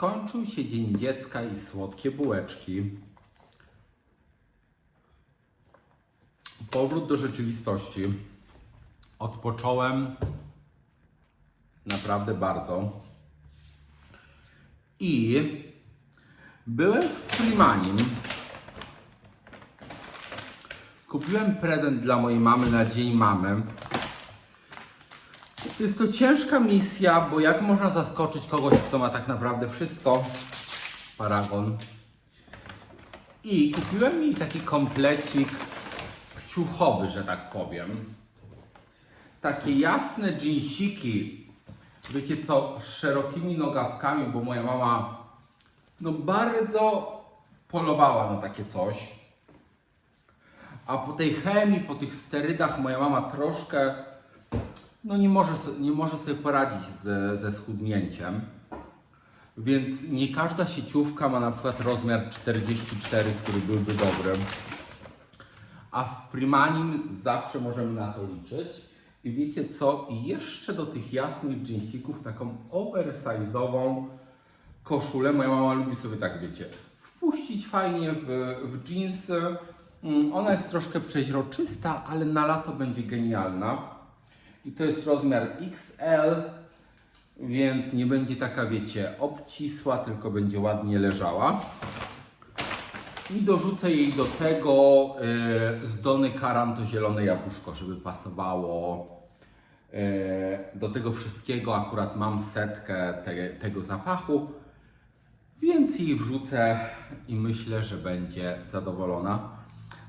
Skończył się Dzień Dziecka i słodkie bułeczki. Powrót do rzeczywistości. Odpocząłem naprawdę bardzo. I byłem w Primanim. Kupiłem prezent dla mojej mamy na Dzień Mamy. Jest to ciężka misja, bo jak można zaskoczyć kogoś, kto ma tak naprawdę wszystko? Paragon. I kupiłem jej taki komplecik ciuchowy, że tak powiem. Takie jasne dżinsiki, wiecie co, z szerokimi nogawkami, bo moja mama no bardzo polowała na takie coś. A po tej chemii, po tych sterydach moja mama troszkę no nie może, nie może sobie poradzić ze, ze schudnięciem. Więc nie każda sieciówka ma na przykład rozmiar 44, który byłby dobry. A w Primanim zawsze możemy na to liczyć. I wiecie co? Jeszcze do tych jasnych dżinsików taką oversize'ową koszulę. Moja mama lubi sobie tak, wiecie, wpuścić fajnie w, w jeansy. Mm, Ona jest troszkę przeźroczysta, ale na lato będzie genialna. I to jest rozmiar XL, więc nie będzie taka, wiecie, obcisła, tylko będzie ładnie leżała. I dorzucę jej do tego e, z Dony Karan to zielone jabłuszko, żeby pasowało e, do tego wszystkiego. Akurat mam setkę te, tego zapachu, więc jej wrzucę i myślę, że będzie zadowolona.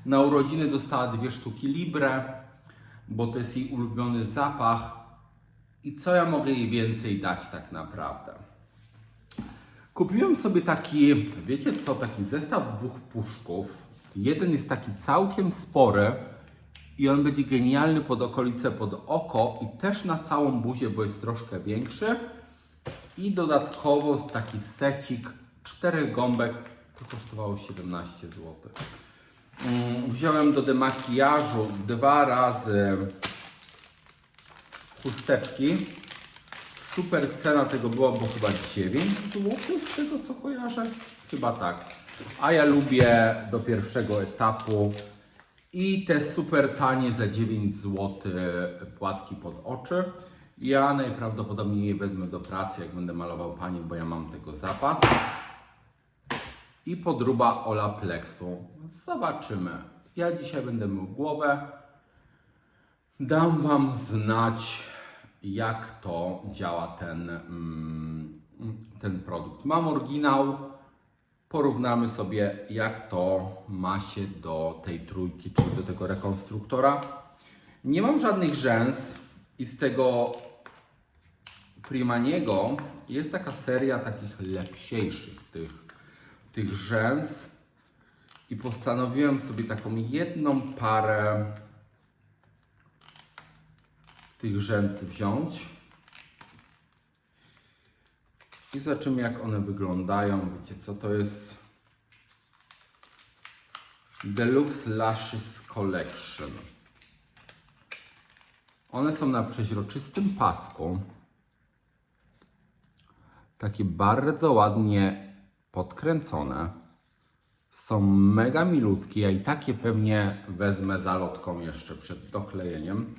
Na urodziny dostała dwie sztuki Libre, bo to jest jej ulubiony zapach. I co ja mogę jej więcej dać tak naprawdę? Kupiłem sobie taki, wiecie co, taki zestaw dwóch puszków. Jeden jest taki całkiem spory i on będzie genialny pod okolice, pod oko i też na całą buzię, bo jest troszkę większy. I dodatkowo taki secik czterech gąbek, to kosztowało 17 zł. Mm, Wziąłem do demakijażu dwa razy chusteczki. Super cena tego była, bo chyba 9 zł z tego co kojarzę. Chyba tak. A ja lubię do pierwszego etapu i te super tanie za 9 zł płatki pod oczy. Ja najprawdopodobniej je wezmę do pracy, jak będę malował panie, bo ja mam tego zapas. I podruba Olaplexu. Zobaczymy. Ja dzisiaj będę mył głowę. Dam Wam znać, jak to działa ten, mm, ten produkt. Mam oryginał. Porównamy sobie, jak to ma się do tej trójki, czyli do tego rekonstruktora. Nie mam żadnych rzęs i z tego Primaniego jest taka seria takich lepsiejszych tych, tych rzęs i postanowiłem sobie taką jedną parę tych rzęs wziąć i zobaczymy jak one wyglądają. Wiecie co to jest? Deluxe Lashes Collection. One są na przeźroczystym pasku. Takie bardzo ładnie podkręcone. Są mega milutkie. Ja i takie pewnie wezmę zalotką jeszcze przed doklejeniem.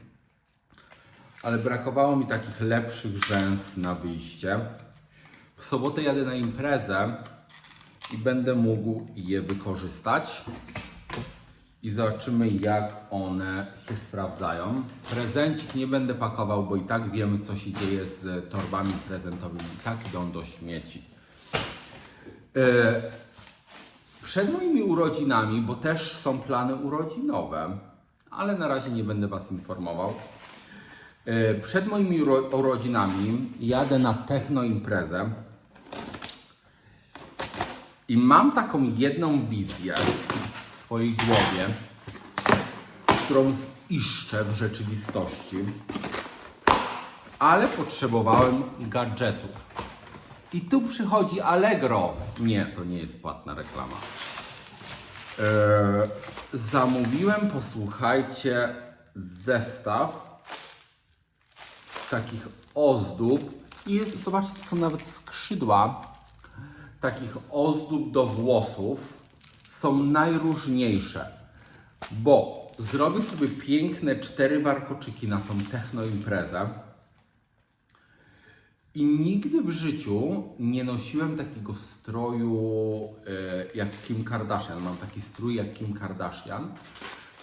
Ale brakowało mi takich lepszych rzęs na wyjście. W sobotę jadę na imprezę i będę mógł je wykorzystać. I zobaczymy, jak one się sprawdzają. Prezencik nie będę pakował, bo i tak wiemy, co się dzieje z torbami prezentowymi. Tak idą do śmieci. E, Przed moimi urodzinami, bo też są plany urodzinowe, ale na razie nie będę Was informował. E, Przed moimi uro- urodzinami jadę na techno imprezę i mam taką jedną wizję w swojej głowie, którą ziszczę w rzeczywistości, ale potrzebowałem gadżetów. I tu przychodzi Allegro. Nie, to nie jest płatna reklama. Eee, zamówiłem, posłuchajcie, zestaw takich ozdób. I jest, zobaczcie, to są nawet skrzydła. takich ozdób do włosów są najróżniejsze, bo zrobię sobie piękne cztery warkoczyki na tą techno imprezę i nigdy w życiu nie nosiłem takiego stroju e, jak Kim Kardashian. Mam taki strój jak Kim Kardashian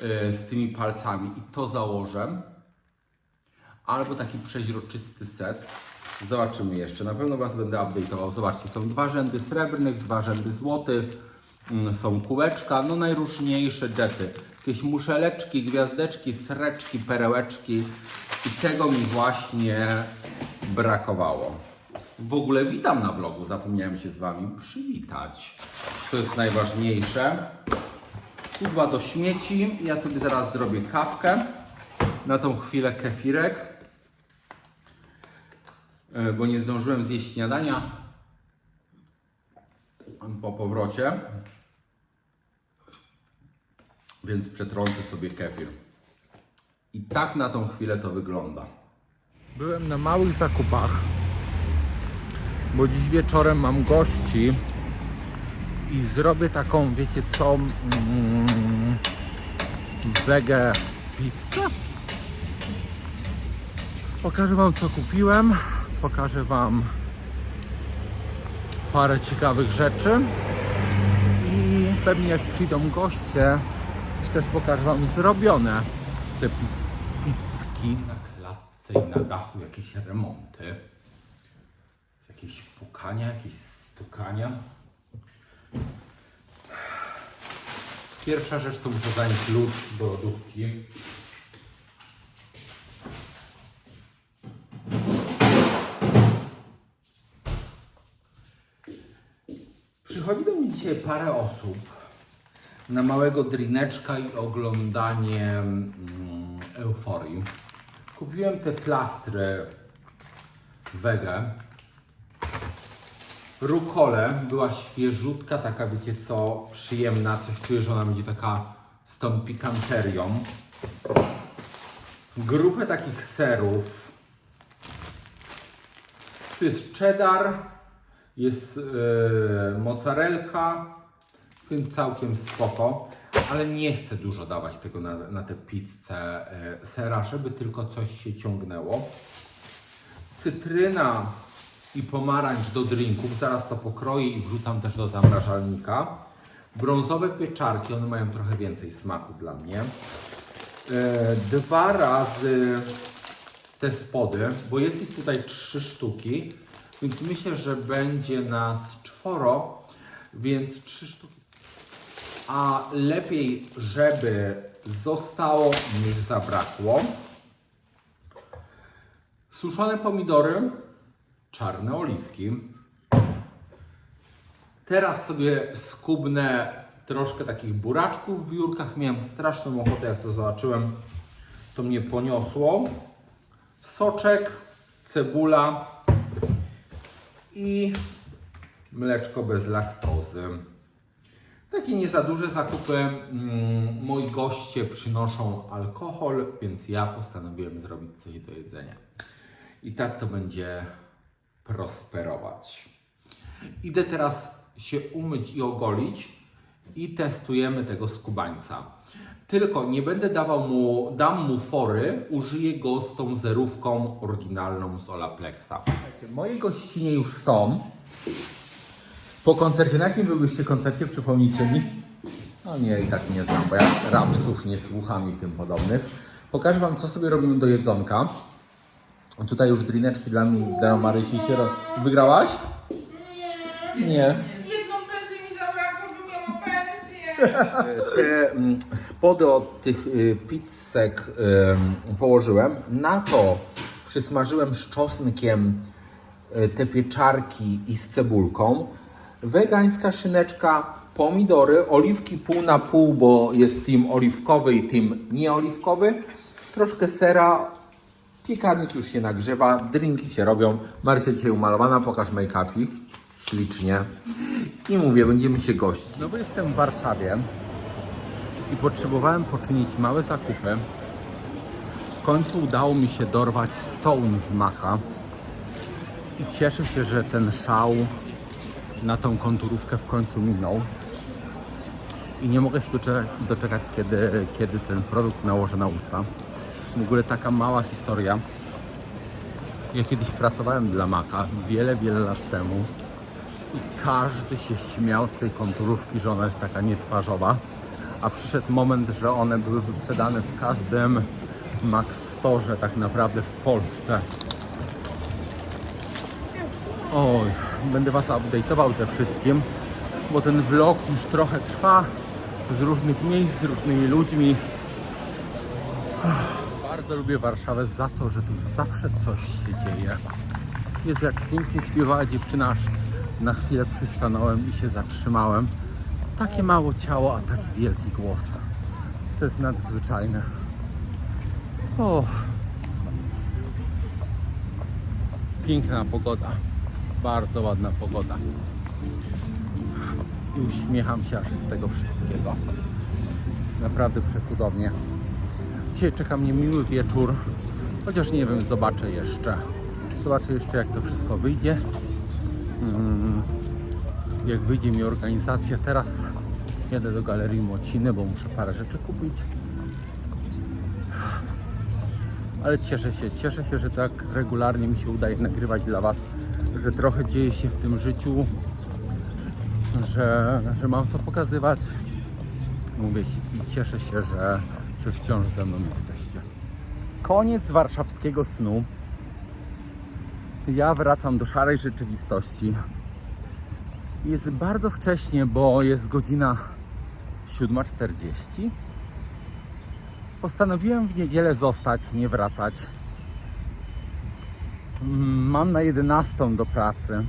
e, z tymi palcami i to założę. Albo taki przeźroczysty set. Zobaczymy jeszcze. Na pewno Was będę update'ował. Zobaczcie, są dwa rzędy srebrnych, dwa rzędy złotych. Mm, Są kółeczka, no najróżniejsze jety. Jakieś muszeleczki, gwiazdeczki, sreczki, perełeczki. I tego mi właśnie brakowało. W ogóle witam na vlogu, zapomniałem się z Wami przywitać. Co jest najważniejsze. Kubła do śmieci. Ja sobie zaraz zrobię kawkę. Na tą chwilę kefirek. E, Bo nie zdążyłem zjeść śniadania po powrocie. Więc przetrącę sobie kefir. I tak na tą chwilę to wygląda. Byłem na małych zakupach, bo dziś wieczorem mam gości i zrobię taką, wiecie co, mm, pizzę. Pokażę Wam co kupiłem, pokażę Wam parę ciekawych rzeczy i pewnie jak przyjdą goście, też pokażę Wam zrobione te pi- pizzki. I na dachu jakieś remonty. Jakieś pukania, jakieś stukania. Pierwsza rzecz to muszę zająć klucz do lodówki. Przychodzi do mnie dzisiaj parę osób na małego drineczka i oglądanie mm, euforii. Kupiłem te plastry wege. Rukolę była świeżutka, taka wiecie co, przyjemna. Coś czuję, że ona będzie taka z tą pikanterią. Grupę takich serów. Tu jest cheddar, jest e, mozzarelka, tym całkiem spoko, ale nie chcę dużo dawać tego na, na tę pizzę e, sera, żeby tylko coś się ciągnęło. Cytryna i pomarańcz do drinków, zaraz to pokroję i wrzucam też do zamrażalnika. Brązowe pieczarki, one mają trochę więcej smaku dla mnie. E, dwa razy te spody, bo jest ich tutaj trzy sztuki, więc myślę, że będzie nas czworo, więc trzy sztuki. A lepiej, żeby zostało niż zabrakło. Suszone pomidory, czarne oliwki. Teraz sobie skubnę troszkę takich buraczków w wiórkach. Miałem straszną ochotę, jak to zobaczyłem, to mnie poniosło. Soczek, cebula i mleczko bez laktozy. Takie nie za duże zakupy. Mm, Moi goście przynoszą alkohol, więc ja postanowiłem zrobić coś do jedzenia. I tak to będzie prosperować. Idę teraz się umyć i ogolić i testujemy tego skubańca. Tylko nie będę dawał mu, dam mu fory, użyję go z tą zerówką oryginalną z Olaplexa. Moi gościnie już są. Po koncercie, na jakim byłyście koncercie, przypomnijcie mi? No nie, i tak nie znam, bo ja rapsów nie słucham i tym podobnych. Pokażę Wam, co sobie robimy do jedzonka. Tutaj już drineczki dla mnie, dla Marysi się ro... Wygrałaś? Nie. Jedną pensję mi zabrakło, bym miała pensję. Te spody od tych y, pizzek położyłem. Na to przysmażyłem z czosnkiem y, te pieczarki i z cebulką. Wegańska szyneczka, pomidory, oliwki pół na pół, bo jest team oliwkowy i team nieoliwkowy. Troszkę sera, piekarnik już się nagrzewa, drinki się robią. Marysia dzisiaj umalowana, pokaż make-upik. Ślicznie. I mówię, będziemy się gościć. Znowu jestem w Warszawie i potrzebowałem poczynić małe zakupy. W końcu udało mi się dorwać stone z maka. I cieszę się, że ten szał na tą konturówkę w końcu minął. I nie mogę się doczekać, kiedy, kiedy ten produkt nałożę na usta. W ogóle taka mała historia. Ja kiedyś pracowałem dla Maka wiele, wiele lat temu i każdy się śmiał z tej konturówki, że ona jest taka nietwarzowa. A przyszedł moment, że one były wyprzedane w każdym Max Store tak naprawdę w Polsce. Oj, będę Was update'ował ze wszystkim, bo ten vlog już trochę trwa z różnych miejsc, z różnymi ludźmi. Bardzo lubię Warszawę za to, że tu zawsze coś się dzieje. Jest jak pięknie śpiewała dziewczyna, aż na chwilę przystanąłem i się zatrzymałem. Takie mało ciało, a taki wielki głos. To jest nadzwyczajne. O. Piękna pogoda. Bardzo ładna pogoda. I uśmiecham się aż z tego wszystkiego. Jest naprawdę przecudownie. Dzisiaj czeka mnie miły wieczór, chociaż nie wiem, zobaczę jeszcze. Zobaczę jeszcze, jak to wszystko wyjdzie. Mm, Jak wyjdzie mi organizacja. Teraz jadę do Galerii Młociny, bo muszę parę rzeczy kupić. Ale cieszę się, cieszę się, że tak regularnie mi się udaje nagrywać dla Was, że trochę dzieje się w tym życiu, że, że mam co pokazywać. Mówię i cieszę się, że, że wciąż ze mną jesteście. Koniec warszawskiego snu. Ja wracam do szarej rzeczywistości. Jest bardzo wcześnie, bo jest godzina 7.40. Postanowiłem w niedzielę zostać, nie wracać. Mam na 11 do pracy,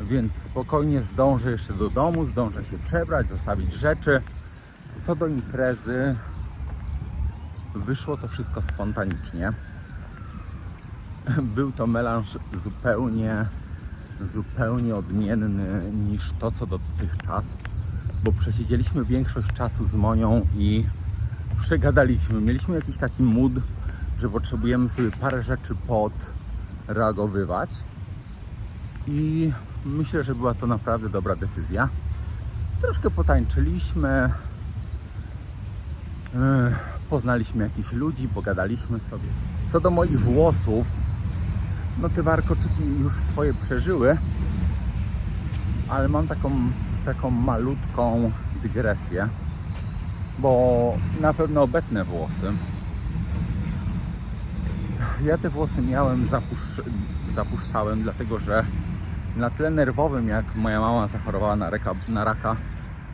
więc spokojnie zdążę jeszcze do domu, zdążę się przebrać, zostawić rzeczy. Co do imprezy, wyszło to wszystko spontanicznie. Był to melanż zupełnie, zupełnie odmienny niż to, co dotychczas, bo przesiedzieliśmy większość czasu z Monią i przegadaliśmy. Mieliśmy jakiś taki mood, że potrzebujemy sobie parę rzeczy podreagowywać i myślę, że była to naprawdę dobra decyzja. Troszkę potańczyliśmy, Ech, poznaliśmy jakichś ludzi, pogadaliśmy sobie. Co do moich włosów, no te warkoczyki już swoje przeżyły, ale mam taką, taką malutką dygresję, bo na pewno obetnę włosy. Ja te włosy miałem, zapusz... zapuszczałem, dlatego że na tle nerwowym, jak moja mama zachorowała na, raka, na raka,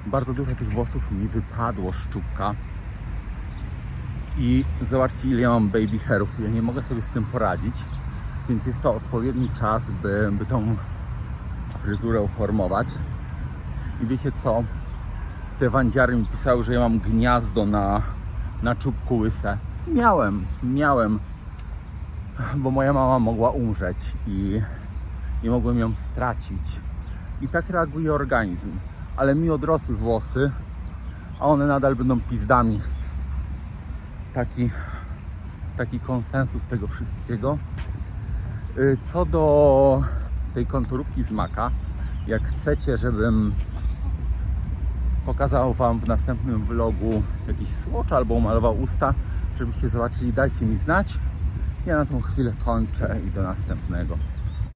bardzo dużo tych włosów mi wypadło z czubka. I zobaczcie, ile ja mam baby hairów. Ja nie mogę sobie z tym poradzić, więc jest to odpowiedni czas, by, by tą fryzurę uformować. I wiecie co? Te wandziary mi pisały, że ja mam gniazdo na, na czubku łyse. Miałem, miałem, bo moja mama mogła umrzeć i, i mogłem ją stracić. I tak reaguje organizm. Ale mi odrosły włosy, a one nadal będą pizdami taki, taki konsensus tego wszystkiego. Y, Co do tej konturówki z maka, jak chcecie, żebym pokazał Wam w następnym vlogu jakiś swatch albo umalował usta, żebyście zobaczyli, dajcie mi znać. Ja na tą chwilę kończę i do następnego.